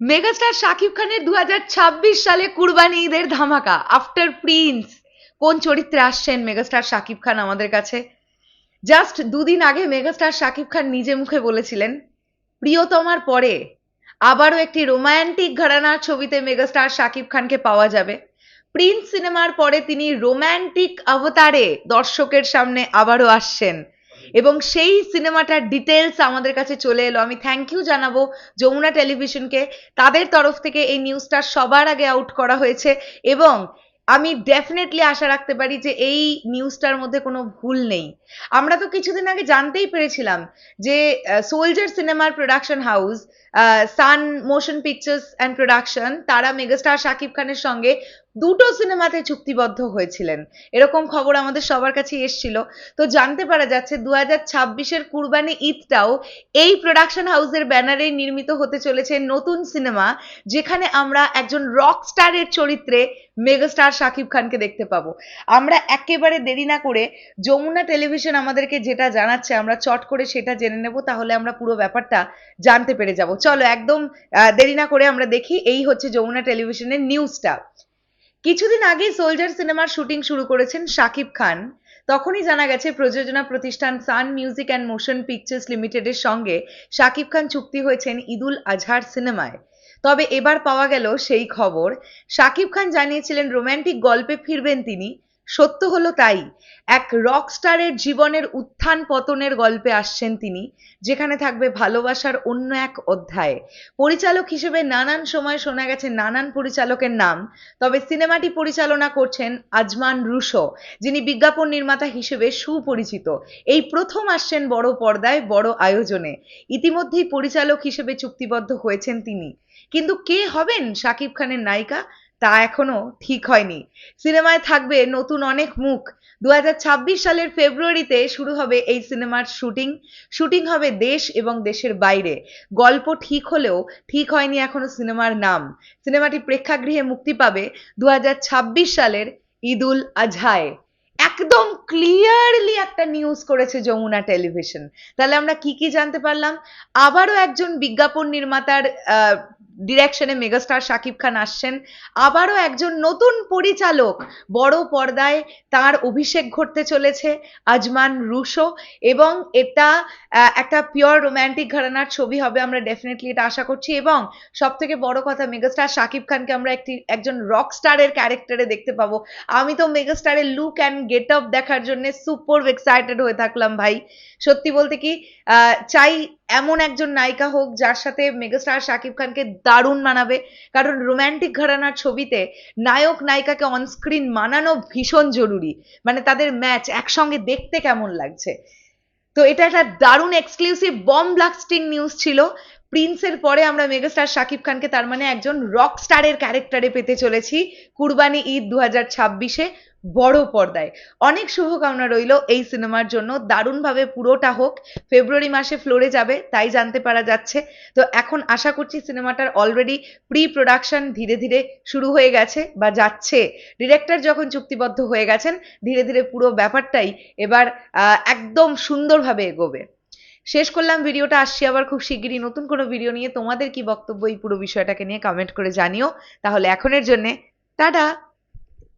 Megastar Shakib খানের দু হাজার ছাব্বিশ সালে কুরবানি ঈদের ধামাকা আফটার প্রিন্স কোন চরিত্রে আসছেন মেগাস্টার শাকিব খান আমাদের কাছে? জাস্ট দুদিন আগে মেগাস্টার শাকিব খান নিজে মুখে বলেছিলেন, প্রিয়তমার পরে আবারও একটি রোমান্টিক ঘরানার ছবিতে মেগাস্টার শাকিব খানকে পাওয়া যাবে। প্রিন্স সিনেমার পরে তিনি রোমান্টিক অবতারে দর্শকের সামনে আবারও আসছেন। এবং সেই সিনেমাটার ডিটেলস আমাদের কাছে চলে এলো। আমি থ্যাংক ইউ জানাব যমুনা টেলিভিশনকে তাদের তরফ থেকে এই নিউজটা সবার আগে আউট করা হয়েছে এবং আমি ডেফিনেটলি আশা রাখতে পারি যে এই নিউজটার মধ্যে কোনো ভুল নেই। আমরা তো কিছুদিন আগে জানতেই পেরেছিলাম যে সোলজার সিনেমার production house Sun Motion Pictures and production তারা মেগাস্টার শাকিব খানের সঙ্গে দুটো সিনেমাতে চুক্তিবদ্ধ হয়েছিলেন। এরকম খবর আমাদের সবার কাছে এসছিল। তো জানতে পারা যাচ্ছে দু হাজার ছাব্বিশের কুরবানি ঈদটাও এই প্রোডাকশন হাউসের ব্যানারে নির্মিত হতে চলেছে নতুন সিনেমা, যেখানে আমরা একজন রক স্টারের চরিত্রে মেগাস্টার শাকিব খানকে দেখতে পাবো। আমরা একেবারে দেরি না করে যমুনা টেলিভিশন আমাদেরকে যেটা জানাচ্ছে, আমরা চট করে সেটা জেনে নেব, তাহলে আমরা পুরো ব্যাপারটা জানতে পেরে যাব। চলো একদম দেরি না করে আমরা দেখি, এই হচ্ছে যমুনা টেলিভিশনের নিউজটা কিছুদিন আগে সোলজার সিনেমার শুটিং শুরু করেছেন শাকিব খান। তখনই জানা গেছে, প্রযোজনা প্রতিষ্ঠান Sun Music and Motion Pictures লিমিটেডের সঙ্গে শাকিব খান চুক্তি হয়েছেন ঈদুল আজহার সিনেমায়। তবে এবার পাওয়া গেল সেই খবর। শাকিব খান জানিয়েছিলেন রোম্যান্টিক গল্পে ফিরবেন তিনি। সত্য হলো তাই। এক রক স্টারের জীবনের উত্থান পতনের গল্পে আসছেন তিনি, যেখানে থাকবে ভালোবাসার অন্য এক অধ্যায়। পরিচালক হিসেবে নানান সময় শোনা গেছে নানান পরিচালকের নাম, তবে সিনেমাটি পরিচালনা করছেন আজমান রুশো, যিনি বিজ্ঞাপন নির্মাতা হিসেবে সুপরিচিত। এই প্রথম আসছেন বড় পর্দায় বড় আয়োজনে। ইতিমধ্যেই পরিচালক হিসেবে চুক্তিবদ্ধ হয়েছেন তিনি। কিন্তু কে হবেন শাকিব খানের নায়িকা? তা এখনও ঠিক হয়নি। সিনেমায় থাকবে নতুন অনেক মুখ। দু হাজার ছাব্বিশ সালের ফেব্রুয়ারিতে শুরু হবে এই সিনেমার শুটিং। শুটিং হবে দেশ এবং দেশের বাইরে। গল্প ঠিক হলেও ঠিক হয়নি এখনও সিনেমার নাম। সিনেমাটি প্রেক্ষাগৃহে মুক্তি পাবে দু হাজার ছাব্বিশ সালের ঈদুল আজহায়। একদম ক্লিয়ারলি একটা নিউজ করেছে যমুনা টেলিভিশন তাহলে আমরা কি কি জানতে পারলাম? আবারও একজন বিজ্ঞাপন নির্মাতার ডিরেকশনে মেগাস্টার শাকিব খান আসছেন। আবারও একজন নতুন পরিচালক। বড় পর্দায় তার অভিষেক ঘটতে চলেছে, আজমান রুশো। এবং এটা একটা পিওর রোম্যান্টিক ঘরানার ছবি হবে, আমরা ডেফিনেটলি এটা আশা করছি। এবং সব থেকে বড় কথা মেগাস্টার শাকিব খানকে আমরা একটি, একজন রক স্টারের ক্যারেক্টারে দেখতে পাবো। আমি তো মেগাস্টারের লুক অ্যান্ড গেট আপ দেখার জন্য সুপার এক্সাইটেড হয়ে থাকলাম ভাই। সত্যি বলতে কি চাই এমন একজন নায়িকা হোক, যার সাথে মেগাস্টার শাকিব খানকে দারুণ মানাবে। কারণ রোম্যান্টিক ঘরানার ছবিতে নায়ক নায়িকাকে অনস্ক্রিন মানানো ভীষণ জরুরি। মানে তাদের ম্যাচ একসঙ্গে দেখতে কেমন লাগছে। তো এটা একটা দারুণ এক্সক্লুসিভ বম ব্লাস্টিং নিউজ ছিল। প্রিন্সের পরে আমরা মেগাস্টার শাকিব খানকে, তার মানে একজন রক স্টারের ক্যারেক্টারে পেতে চলেছি। কুরবানি ঈদ দু হাজার ছাব্বিশে। বড় পর্দায়। অনেক শুভকামনা রইল এই সিনেমার জন্য। দারুণভাবে পুরোটা হোক। ফেব্রুয়ারি মাসে ফ্লোরে যাবে, তাই জানতে পারা যাচ্ছে। তো এখন আশা করছি সিনেমাটার অলরেডি প্রি প্রোডাকশন ধীরে ধীরে শুরু হয়ে গেছে বা যাচ্ছে। ডিরেক্টর যখন চুক্তিবদ্ধ হয়ে গেছেন, ধীরে ধীরে পুরো ব্যাপারটাই এবার একদম সুন্দরভাবে এগোবে। শেষ করলাম ভিডিওটা, আসছি আবার খুব শিগগিরই নতুন কোনো ভিডিও নিয়ে। তোমাদের কি বক্তব্য এই পুরো বিষয়টাকে নিয়ে কমেন্ট করে জানিও। তাহলে এখনের জন্যে, টাটা!